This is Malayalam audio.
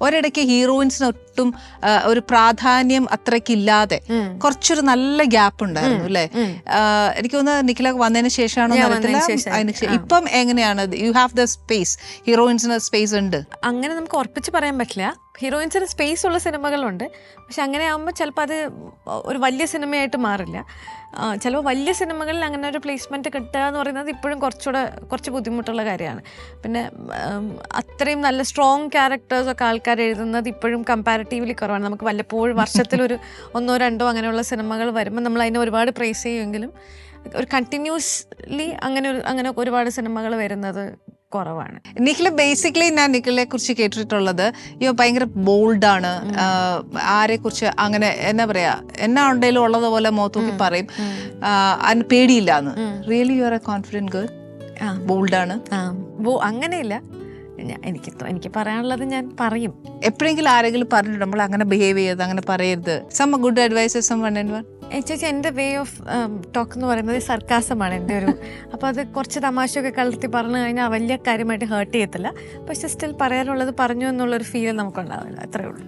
ഒരിടയ്ക്ക് ഹീറോയിൻസിന് ഒട്ടും ഒരു പ്രാധാന്യം അത്രയ്ക്കില്ലാതെ കുറച്ചൊരു നല്ല ഗ്യാപ്പ് ഉണ്ടായിരുന്നു അല്ലെ? എനിക്ക് തോന്നുന്നത് നിഖില വന്നതിന് ശേഷമാണോ. അതിന് ഇപ്പം എങ്ങനെയാണ്? You have the space. ഹീറോയിൻസിന് space ഉണ്ട്. അങ്ങനെ നമുക്ക് ഉറപ്പിച്ച് പറയാൻ പറ്റില്ല. ഹീറോയിൻസിന് സ്പേസ് ഉള്ള സിനിമകളുണ്ട്. പക്ഷെ അങ്ങനെ ആകുമ്പോൾ ചിലപ്പോൾ അത് ഒരു വലിയ സിനിമയായിട്ട് മാറില്ല. ചിലപ്പോൾ വലിയ സിനിമകളിൽ അങ്ങനെ ഒരു പ്ലേസ്മെന്റ് കിട്ടുക എന്ന് പറയുന്നത് ഇപ്പോഴും കുറച്ചുകൂടെ കുറച്ച് ബുദ്ധിമുട്ടുള്ള കാര്യമാണ്. പിന്നെ അത്രയും നല്ല സ്ട്രോങ് ക്യാരക്ടേഴ്സൊക്കെ ആൾക്കാർ എഴുതുന്നത് ഇപ്പോഴും കമ്പാരിറ്റീവ്ലി കുറവാണ്. നമുക്ക് വല്ലപ്പോഴും വർഷത്തിലൊരു ഒന്നോ രണ്ടോ അങ്ങനെയുള്ള സിനിമകൾ വരുമ്പോൾ നമ്മൾ അതിനെ ഒരുപാട് പ്രേസ് ചെയ്യുമെങ്കിലും ഒരു കണ്ടിന്യൂസ്ലി അങ്ങനെ ഒരു അങ്ങനെ ഒരുപാട് സിനിമകൾ വരുന്നത് കുറവാണ്. നിഖിൽ ബേസിക്കലി ഞാൻ നിഖിലെ കുറിച്ച് കേട്ടിട്ടുള്ളത് അയ്യോ ഭയങ്കര ബോൾഡാണ് ആരെ കുറിച്ച് അങ്ങനെ എന്നാ പറയാ എന്നാ ഉണ്ടെങ്കിലും ഉള്ളതുപോലെ മോത്തോക്കി പറയും. ആ, അതിന് പേടിയില്ലാന്ന്. Really you are a confident girl. ബോൾഡാണ് അങ്ങനെയില്ല. എനിക്ക് എനിക്ക് പറയാനുള്ളത് ഞാൻ പറയും. എപ്പോഴെങ്കിലും ആരെങ്കിലും പറഞ്ഞിട്ടുണ്ട് നമ്മൾ അങ്ങനെ ബിഹേവ് ചെയ്യരുത് അങ്ങനെ പറയരുത്. Some good advices some one and one ചേച്ചി എന്റെ വേ ഓഫ് ടോക്ക് എന്ന് പറയുന്നത് സർക്കാസമാണ് എന്റെ ഒരു അപ്പോൾ അത് കുറച്ച് തമാശയൊക്കെ കലർത്തി പറഞ്ഞു കഴിഞ്ഞാൽ വലിയ കാര്യമായിട്ട് ഹേർട്ട് ചെയ്യത്തില്ല. പക്ഷെ സ്റ്റിൽ പറയാനുള്ളത് പറഞ്ഞു എന്നുള്ളൊരു ഫീൽ നമുക്കുണ്ടാവില്ല അത്രേ ഉള്ളൂ.